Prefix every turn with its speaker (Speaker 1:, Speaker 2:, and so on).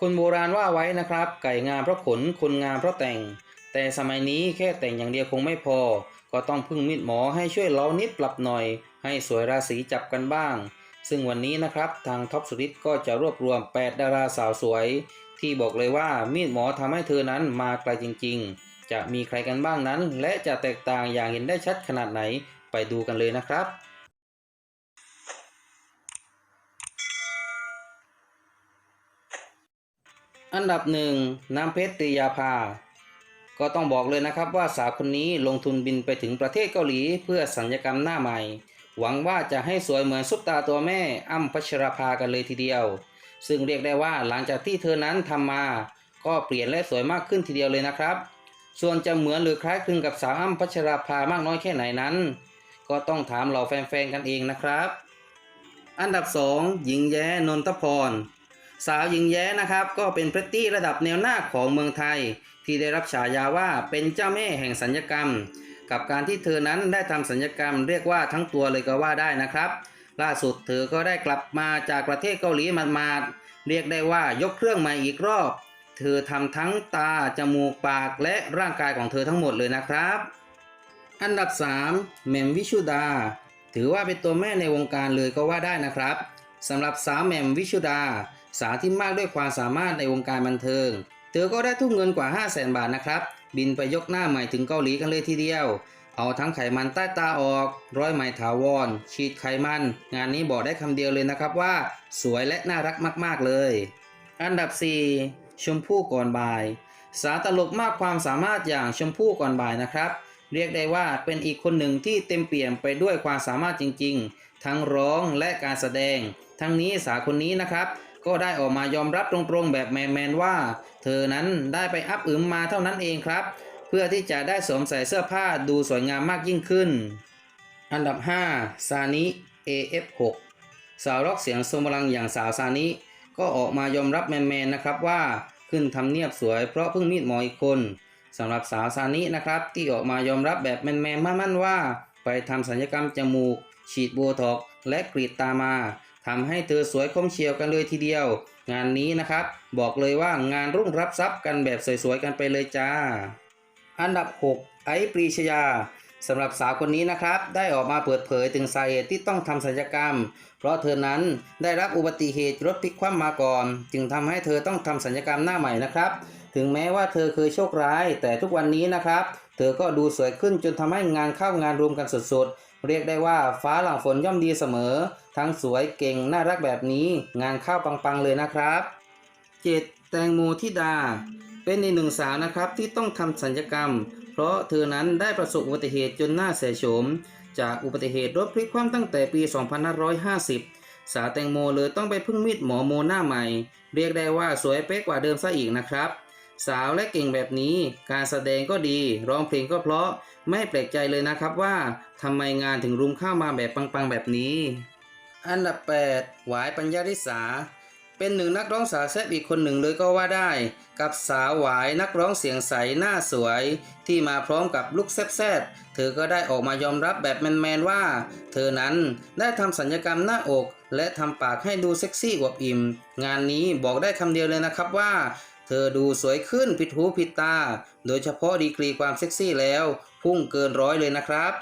Speaker 1: คนโบราณว่าไว้นะครับ ไก่งามเพราะขน คนงามเพราะแต่ง แต่สมัยนี้แค่แต่งอย่างเดียวคงไม่พอ ก็ต้องพึ่งมีดหมอให้ช่วยเรานิดปรับหน่อย ให้สวยราศีจับกันบ้าง ซึ่งวันนี้นะครับทางท็อปสุริตก็จะรวบรวม 8 ดาราสาวสวย ที่บอกเลยว่ามีดหมอทำให้เธอนั้นมาไกลจริง ๆ จะมีใครกันบ้างนั้น และจะแตกต่างอย่างเห็นได้ชัดขนาดไหนไปดูกันเลยนะครับ อันดับหนึ่งน้ำเพชรตรียาภา ก็ต้องบอกเลยนะครับว่าสาวคนนี้ลงทุนบินไปถึงประเทศเกาหลีเพื่อสัญญกรรมหน้าใหม่ หวังว่าจะให้สวยเหมือนซุปตาตัวแม่อ้ำพัชราภากันเลยทีเดียว ซึ่งเรียกได้ว่าหลังจากที่เธอนั้นทำมา ก็เปลี่ยนและสวยมากขึ้นทีเดียวเลยนะครับ ส่วนจะเหมือนหรือคล้ายคลึงกับสาวอ้ำพัชราภามากน้อยแค่ไหนนั้น ก็ต้องถามเหล่าแฟนๆกันเองนะครับ อันดับ 2 หญิงแย้นนทพร สาวหญิงแย้นะครับ ก็เป็นพริตตี้ระดับแนวหน้าของเมืองไทย ที่ได้รับฉายาว่าเป็นเจ้าแม่แห่งสัญญกรรม กับการที่เธอนั้นได้ทำสัญญกรรมเรียกว่าทั้งตัวเลยก็ว่าได้นะครับ ล่าสุดเธอก็ได้กลับมาจากประเทศเกาหลีมาดๆเรียกได้ว่ายกเครื่องใหม่อีกรอบ เธอทำทั้งตาจมูกปากและร่างกายของเธอทั้งหมดเลยนะครับ อันดับ3เมมวิชุดา ถือว่าเป็นตัวแม่ในวงการเลยก็ว่าได้นะครับสำหรับสาวแมมวิชุดา สาวที่มากด้วยความสามารถในวงการบันเทิง เธอก็ได้ทุ่มเงินกว่า 5 0 0แสนบาทนะครับ บินไปยกหน้าใหม่ถึงเกาหลีกันเลยทีเดียว เอาทั้งไขมันใต้ตาออก ร้อยไหมถาวร ฉีดไขมัน งานนี้บอกได้คำเดียวเลยนะครับว่า สวยและน่ารักมากๆเลย อันดับ 4 ชมพู่ก่อนบ่าย สาวตลกมากความสามารถอย่างชมพู่ก่อนบ่ายนะครับเรียกได้ว่าเป็นอีกคนหนึ่งที่เต็มเปี่ยมไปด้วยความสามารถจริง ๆ ทั้งร้องและการแสดง ทั้งนี้สาวคนนี้นะครับ ก็ได้ออกมายอมรับตรงๆแบบแมนๆว่า เธอนั้นได้ไปอัพอึมมาเท่านั้นเองครับ เพื่อที่จะได้สวมใส่เสื้อผ้าดูสวยงามมากยิ่งขึ้น อันดับ 5 ซานิ AF6 สาวร็อกเสียงทรงพลังอย่างสาวซานิ ก็ออกมายอมรับแมนๆนะครับว่าขึ้นทำเนียบสวยเพราะเพิ่งมีดหมออีกคนสำหรับสาวซานินะครับที่ออกมายอมรับแบบแมนๆมั่นๆว่า ไปทำศัลยกรรมจมูก ฉีดโบท็อกและกรีดตามา ทำให้เธอสวยคมเฉียวกันเลยทีเดียว งานนี้นะครับ บอกเลยว่างานรุ่งรับทรัพย์กันแบบสวยๆกันไปเลยจ้า อันดับ 6 ไอซ์ปรีชยาสำหรับสาวคนนี้นะครับ ได้ออกมาเปิดเผยถึงสาเหตุที่ต้องทำศัลยกรรม เพราะเธอนั้นได้รับอุบัติเหตุรถพลิกคว่ำมาก่อน จึงทำให้เธอต้องทำศัลยกรรมหน้าใหม่นะครับ ถึงแม้ว่าเธอเคยโชคร้าย แต่ทุกวันนี้นะครับ เธอก็ดูสวยขึ้นจนทำให้งานเข้างานรวมกันสุดๆ เรียกได้ว่าฟ้าหลังฝนย่อมดีเสมอ ทั้งสวยเก่งน่ารักแบบนี้ งานเข้าปังๆเลยนะครับ 7. แตงโมทิดา เป็นอีกหนึ่งสาวนะครับที่ต้องทำสัญญกรรม เพราะเธอนั้นได้ประสบอุบัติเหตุจนหน้าเสียโฉม จากอุบัติเหตุรถพลิกคว่ำตั้งแต่ปี 2550 สาวแตงโมเลยต้องไปพึ่งมีดหมอโมหน้าใหม่ เรียกได้ว่าสวยเป๊ะกว่าเดิมซะอีกนะครับ สาวและเก่งแบบนี้ การแสดงก็ดี ร้องเพลงก็เพราะ ไม่แปลกใจเลยนะครับว่าทำไมงานถึงรุมเข้ามาแบบปังๆแบบนี้ อันดับ 8 หวายปัญญาริสาเป็นหนึ่งนักร้องสาวแซ่บอีกคนหนึ่งเลยก็ว่าได้ กับสาวหวายนักร้องเสียงใสหน้าสวย ที่มาพร้อมกับลุคแซ่บๆ เธอก็ได้ออกมายอมรับแบบแมนๆว่า เธอนั้นได้ทำสัญญกรรมหน้าอก และทำปากให้ดูเซ็กซี่อวบอิ่ม งานนี้บอกได้คำเดียวเลยนะครับว่า เธอดูสวยขึ้นผิดหูผิดตา โดยเฉพาะดีกรีความเซ็กซี่แล้ว พุ่งเกินร้อยเลยนะครับ